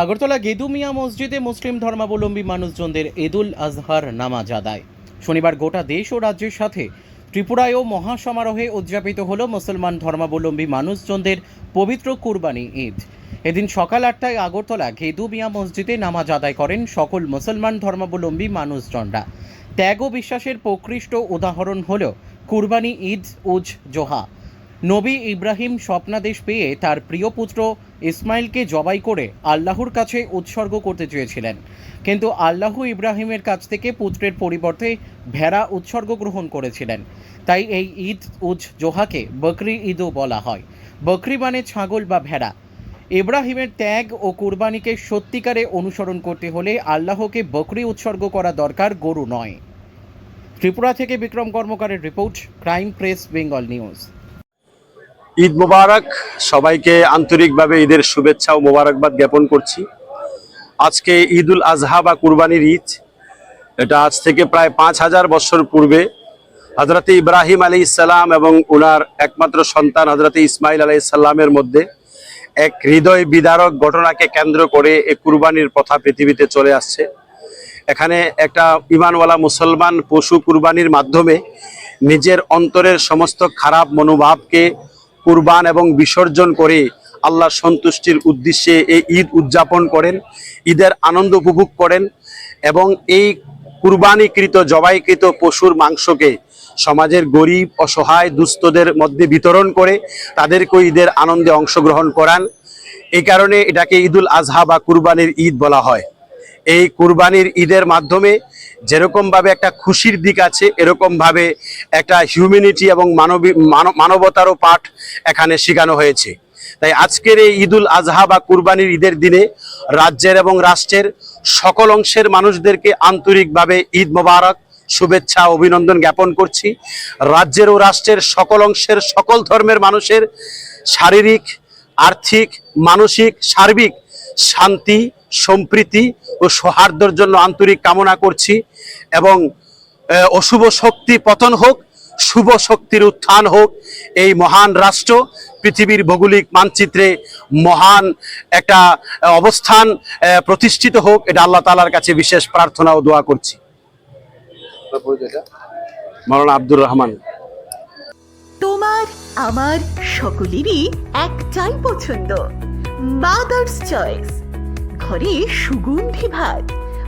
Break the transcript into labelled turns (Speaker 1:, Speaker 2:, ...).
Speaker 1: আগরতলা গেদুমিয়া মসজিদে মুসলিম ধর্মাবলম্বী মানুষজনদের ঈদুল আজহার নামাজ আদায়। শনিবার গোটা দেশ ও রাজ্যের সাথে ত্রিপুরায়ও মহাসমারোহে উদযাপিত হল মুসলমান ধর্মাবলম্বী মানুষজনদের পবিত্র কুরবানি ঈদ। এদিন সকাল আটটায় আগরতলা গেদু মিয়া মসজিদে নামাজ আদায় করেন সকল মুসলমান ধর্মাবলম্বী মানুষজনরা। ত্যাগ ও বিশ্বাসের প্রকৃষ্ট উদাহরণ হল কুরবানি ঈদ উজ জোহা। নবী ইব্রাহিম স্বপ্নাদেশ পেয়ে তার প্রিয় পুত্র ইসমাইলকে জবাই করে আল্লাহর কাছে উৎসর্গ করতে চেয়েছিলেন। কিন্তু আল্লাহ ইব্রাহিমের কাছ থেকে পুত্রের পরিবর্তে ভেড়া উৎসর্গ গ্রহণ করেছিলেন। তাই এই ঈদ উজ জোহাকে বকরি ঈদও বলা হয়। বকরি মানে ছাগল বা ভেড়া। ইব্রাহিমের ত্যাগ ও কুরবানিকে সত্যিকারে অনুসরণ করতে হলে আল্লাহকে বকরি উৎসর্গ করা দরকার, গরু নয়। ত্রিপুরা থেকে Bikram কর্মকারের report, crime press, Bengal news.
Speaker 2: Eid মোবারক। সবাইকে আন্তরিকভাবে ঈদের শুভেচ্ছা ও মোবারকবাদ জ্ঞাপন করছি। আজকে ঈদুল আজহা বা কুরবানির ঈদ। এটা আজ থেকে প্রায় পাঁচ হাজার বছর পূর্বে হজরতে ইব্রাহিম আলী ইসাল্লাম এবং ওনার একমাত্র সন্তান হজরতে ইসমাইল আলী ইসাল্লামের মধ্যে এক হৃদয় বিদারক ঘটনাকে কেন্দ্র করে এই কুরবানির প্রথা পৃথিবীতে চলে আসছে। এখানে একটা ইমানওয়ালা মুসলমান পশু কুরবানির মাধ্যমে নিজের অন্তরের সমস্ত খারাপ মনোভাবকে কুরবান এবং বিসর্জন করে আল্লাহ সন্তুষ্টির উদ্দেশ্যে এই ঈদ উদযাপন করেন, ঈদের আনন্দ উপভোগ করেন এবং এই কুরবানিকৃত, জবাইকৃত পশুর মাংসকে সমাজের গরিব, অসহায় দুস্থদের মধ্যে বিতরণ করে তাদেরকে ঈদের আনন্দে অংশগ্রহণ করান। এই কারণে এটাকে ঈদুল আজহা বা কুরবানির ঈদ বলা হয়। এই কুরবানির ঈদের মাধ্যমে যেরকমভাবে একটা খুশির দিক আছে এরকমভাবে একটা হিউম্যানিটি এবং মানবী, মানব- মানবতারও পাঠ এখানে শেখানো হয়েছে। তাই আজকের এই ঈদুল আজহা বা কুরবানির ঈদের দিনে রাজ্যের এবং রাষ্ট্রের সকল অংশের মানুষদেরকে আন্তরিকভাবে ঈদ মোবারক, শুভেচ্ছা, অভিনন্দন জ্ঞাপন করছি। রাজ্যের ও রাষ্ট্রের সকল অংশের সকল ধর্মের মানুষের শারীরিক, আর্থিক, মানসিক, সার্বিক শান্তি, সম্প্রীতি ও সৌহার্দ্যের জন্য আন্তরিক কামনা করছি। এবং অশুভ শক্তি পতন হোক, শুভ শক্তির উত্থান হোক, এই মহান রাষ্ট্র পৃথিবীর ভৌগোলিক মানচিত্রে মহান একটা অবস্থান প্রতিষ্ঠিত হোক, এটা আল্লাহ তালার কাছে বিশেষ প্রার্থনা ও দোয়া করছি। মৌলানা আব্দুর রহমান।
Speaker 3: তোমার, আমার সকলেরই একটাই পছন্দ মাদার্স চয়েস ঘরে সুগন্ধি ভাত।